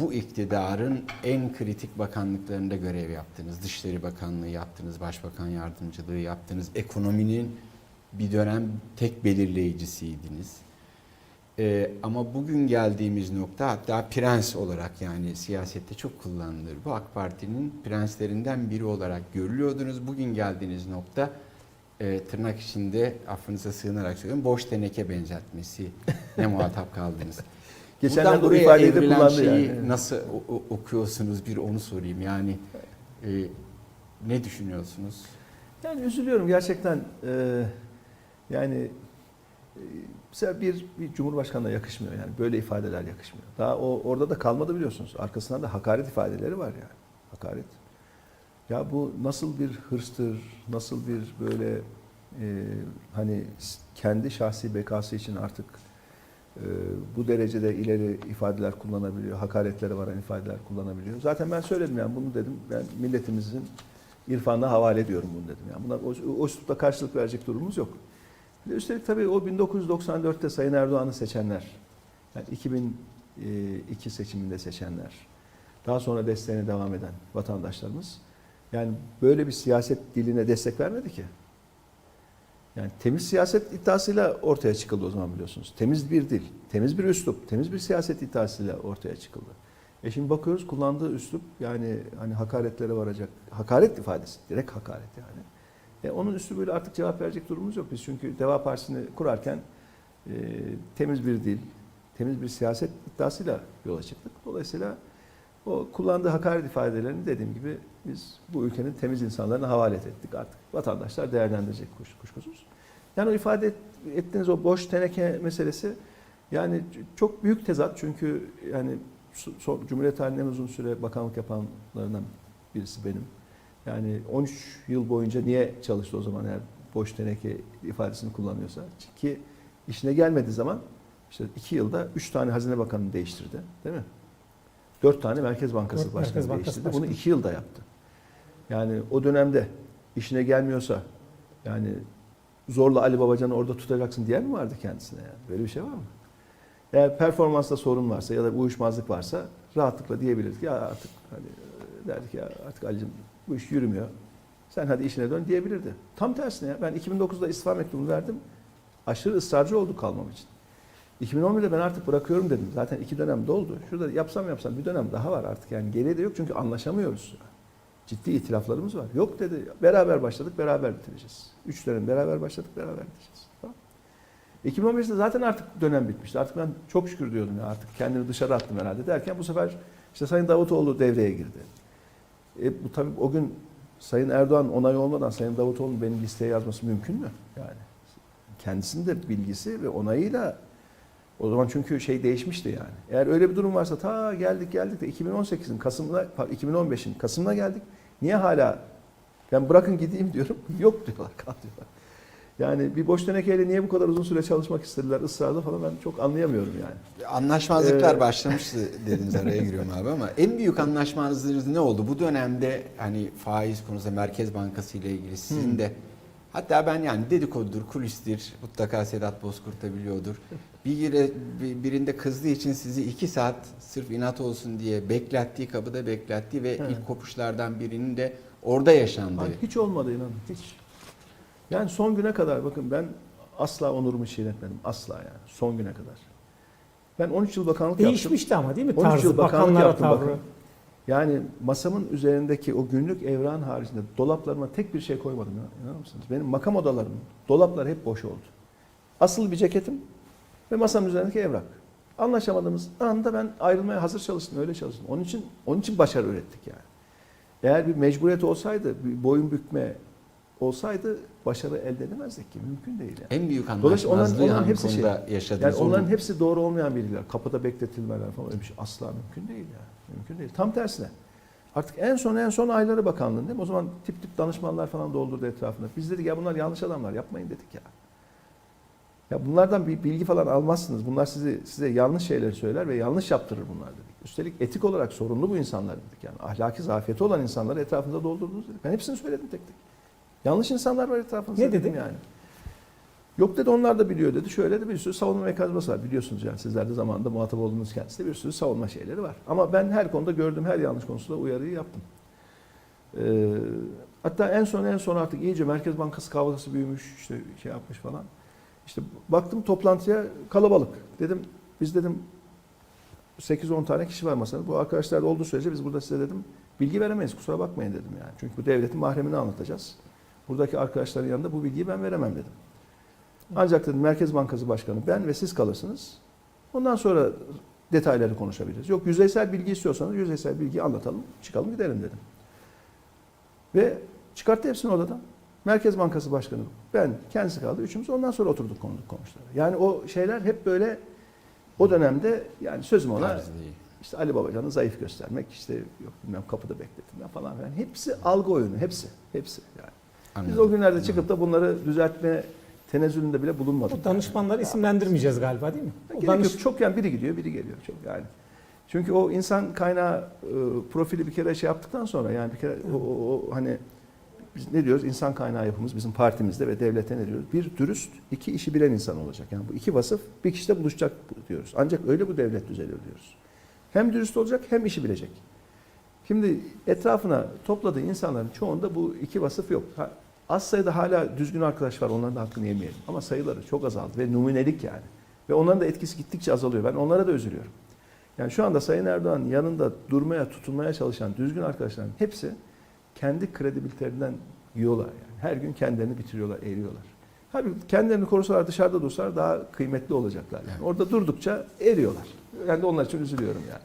bu iktidarın en kritik bakanlıklarında görev yaptınız. Dışişleri Bakanlığı yaptınız, Başbakan Yardımcılığı yaptınız. Ekonominin bir dönem tek belirleyicisiydiniz. Ee, ama bugün geldiğimiz nokta hatta prens olarak yani siyasette çok kullanılır. Bu AK Parti'nin prenslerinden biri olarak görülüyordunuz. Bugün geldiğiniz nokta e, tırnak içinde affınıza sığınarak söylüyorum boş teneke benzetmesi ne muhatap kaldınız. O buraya ifadeyi de kullandı şeyi yani. nasıl okuyorsunuz bir onu sorayım yani e, ne düşünüyorsunuz? Yani üzülüyorum gerçekten. Ee, yani e, mesela bir, bir cumhurbaşkanına yakışmıyor yani böyle ifadeler yakışmıyor. Daha o orada da kalmadı biliyorsunuz. Arkasından da hakaret ifadeleri var yani. Hakaret. Ya bu nasıl bir hırstır, nasıl bir böyle e, hani kendi şahsi bekası için artık e, bu derecede ileri ifadeler kullanabiliyor, hakaretlere varan ifadeler kullanabiliyor. Zaten ben söyledim yani bunu dedim. Ben milletimizin irfanına havale ediyorum bunu dedim. Yani buna o, o üslupta karşılık verecek durumumuz yok. Bir de Üstelik tabii o 1994'te Sayın Erdoğan'ı seçenler, yani 2002 seçiminde seçenler, daha sonra desteğine devam eden vatandaşlarımız yani böyle bir siyaset diline destek vermedi ki. Yani temiz siyaset iddiasıyla ortaya çıkıldı o zaman biliyorsunuz. Temiz bir dil, temiz bir üslup, temiz bir siyaset iddiasıyla ortaya çıkıldı. E şimdi bakıyoruz kullandığı üslup yani hani hakaretlere varacak, hakaret ifadesi, direkt hakaret yani. E onun üslubuyla artık cevap verecek durumumuz yok biz çünkü Deva Partisi'ni kurarken e, temiz bir dil, temiz bir siyaset iddiasıyla yola çıktık. Dolayısıyla o kullandığı hakaret ifadelerini dediğim gibi biz bu ülkenin temiz insanlarına havale ettik artık. Vatandaşlar değerlendirecek kuş, kuşkusuz. Yani o ifade et- ettiğiniz o boş teneke meselesi yani çok büyük tezat çünkü yani so- Cumhuriyet halinde uzun süre bakanlık yapanlarından birisi benim. Yani 13 yıl boyunca niye çalıştı o zaman eğer boş teneke ifadesini kullanıyorsa? Ki işine gelmediği zaman işte 2 yılda 3 tane Hazine Bakanı'nı değiştirdi. Değil mi? 4 tane Merkez Bankası Dört Başkanı Merkez Bankası değiştirdi. Bunu Başkanı. 2 yılda yaptı. Yani o dönemde işine gelmiyorsa yani zorla Ali Babacan'ı orada tutacaksın diyen mi vardı kendisine yani? Böyle bir şey var mı? Eğer performansta sorun varsa ya da uyuşmazlık varsa rahatlıkla diyebilirdik ya artık hani e, derdik ya artık Ali'cim bu iş yürümüyor. Sen hadi işine dön diyebilirdi. Tam tersine ya. Ben 2009'da istifa mektubu verdim. Aşırı ısrarcı oldu kalmam için. 2011'de ben artık bırakıyorum dedim. Zaten iki dönem doldu. Şurada yapsam yapsam bir dönem daha var artık. Yani geriye de yok çünkü anlaşamıyoruz. Ciddi itilaflarımız var. Yok dedi. Beraber başladık, beraber bitireceğiz. Üç dönem beraber başladık, beraber bitireceğiz. Tamam. 2015'te zaten artık dönem bitmişti. Artık ben çok şükür diyordum ya artık kendimi dışarı attım herhalde derken bu sefer işte Sayın Davutoğlu devreye girdi. E, bu tabii o gün Sayın Erdoğan onay olmadan Sayın Davutoğlu'nun benim listeye yazması mümkün mü? Yani kendisinin de bilgisi ve onayıyla o zaman çünkü şey değişmişti yani. Eğer öyle bir durum varsa ta geldik geldik de 2018'in Kasım'ına, pardon, 2015'in Kasım'ına geldik. Niye hala ben bırakın gideyim diyorum. Yok diyorlar, kal diyorlar. Yani bir boş tenekeyle niye bu kadar uzun süre çalışmak istediler ısrarla falan ben çok anlayamıyorum yani. Anlaşmazlıklar Ee, başlamıştı dediniz araya giriyorum abi ama en büyük anlaşmazlığınız ne oldu? Bu dönemde hani faiz konusunda Merkez Bankası ile ilgili sizin Hmm. de hatta ben yani dedikodudur, kulistir mutlaka Sedat Bozkurt da biliyordur. Bir yere- bir- birinde kızdığı için sizi iki saat sırf inat olsun diye beklettiği kapıda beklettiği ve Evet. ilk kopuşlardan birinin de orada yaşandığı. Hiç olmadı inanın hiç. Yani son güne kadar bakın ben asla onurumu çiğnetmedim. Asla yani son güne kadar. Ben 13 yıl bakanlık yaptım. Değişmişti ama değil mi 13 tarzı, yıl bakanlık bakanlara yaptım tavrı. bakın. Yani masamın üzerindeki o günlük evran haricinde dolaplarıma tek bir şey koymadım. İnanır mısınız? Benim makam odalarım, dolaplar hep boş oldu. Asıl bir ceketim ve masamın üzerindeki evrak. Anlaşamadığımız anda ben ayrılmaya hazır çalıştım, öyle çalıştım. Onun için onun için başarı ürettik yani. Eğer bir mecburiyet olsaydı, bir boyun bükme olsaydı başarı elde edemezdik ki. Mümkün değil yani. En büyük onların- anlaşmazlığı onların hangi hepsi şey- yaşadınız? Yani onların Onu- hepsi doğru olmayan bilgiler. Kapıda bekletilmeler falan öyle bir şey asla mümkün değil yani. Mümkün değil. Tam tersine. Artık en son en son ayları bakanlığın değil mi? O zaman tip tip danışmanlar falan doldurdu etrafında. Biz dedik ya bunlar yanlış adamlar yapmayın dedik ya. Ya bunlardan bir bilgi falan almazsınız. Bunlar size size yanlış şeyleri söyler ve yanlış yaptırır bunlar dedik. Üstelik etik olarak sorumlu bu insanlar dedik. Yani ahlaki zafiyeti olan insanları etrafında doldurdunuz dedik. Ben hepsini söyledim tek tek. Yanlış insanlar var etrafınızda Ne dedim dedi? yani. Yok dedi onlar da biliyor dedi. Şöyle de bir sürü savunma mekanizması var. Biliyorsunuz yani sizler de zamanında muhatap olduğunuz kendisi bir sürü savunma şeyleri var. Ama ben her konuda gördüğüm her yanlış konusunda uyarıyı yaptım. Ee, hatta en son en son artık iyice Merkez Bankası kavgası büyümüş işte şey yapmış falan. İşte baktım toplantıya kalabalık. Dedim biz dedim 8-10 tane kişi var masada. Bu arkadaşlar da olduğu sürece biz burada size dedim bilgi veremeyiz kusura bakmayın dedim yani. Çünkü bu devletin mahremini anlatacağız. Buradaki arkadaşların yanında bu bilgiyi ben veremem dedim. Ancak dedim Merkez Bankası Başkanı ben ve siz kalırsınız. Ondan sonra detayları konuşabiliriz. Yok yüzeysel bilgi istiyorsanız yüzeysel bilgiyi anlatalım, çıkalım gidelim dedim. Ve çıkarttı hepsini odadan. Merkez Bankası Başkanı ben kendisi kaldı. Üçümüz ondan sonra oturduk konuştuk konuştuk. Yani o şeyler hep böyle o dönemde yani sözüm ona işte Ali Babacan'ı zayıf göstermek, işte yok bilmem kapıda bekletilme falan filan. Hepsi algı oyunu, hepsi, hepsi yani. Biz Anladım. o günlerde çıkıp da bunları düzeltme tenezzülünde bile bulunmadık. O danışmanları isimlendirmeyeceğiz galiba değil mi? Yani gerek danış- yok. Çok yani biri gidiyor, biri geliyor çok yani. Çünkü o insan kaynağı e, profili bir kere şey yaptıktan sonra yani bir kere o, o- o hani biz ne diyoruz? İnsan kaynağı yapımız bizim partimizde ve devlete ne diyoruz? Bir dürüst, iki işi bilen insan olacak. Yani bu iki vasıf bir kişide buluşacak diyoruz. Ancak öyle bu devlet düzelir diyoruz. Hem dürüst olacak hem işi bilecek. Şimdi etrafına topladığı insanların çoğunda bu iki vasıf yok. Ha, az sayıda hala düzgün arkadaş var onların da hakkını yemeyelim. Ama sayıları çok azaldı ve numunelik yani. Ve onların da etkisi gittikçe azalıyor. Ben onlara da üzülüyorum. Yani şu anda Sayın Erdoğan'ın yanında durmaya, tutunmaya çalışan düzgün arkadaşların hepsi kendi kredibilitelerinden yiyorlar. Yani. Her gün kendilerini bitiriyorlar, eriyorlar. Halbuki kendilerini korusalar dışarıda dursalar daha kıymetli olacaklar. Yani. Orada durdukça eriyorlar. De onlar için üzülüyorum yani.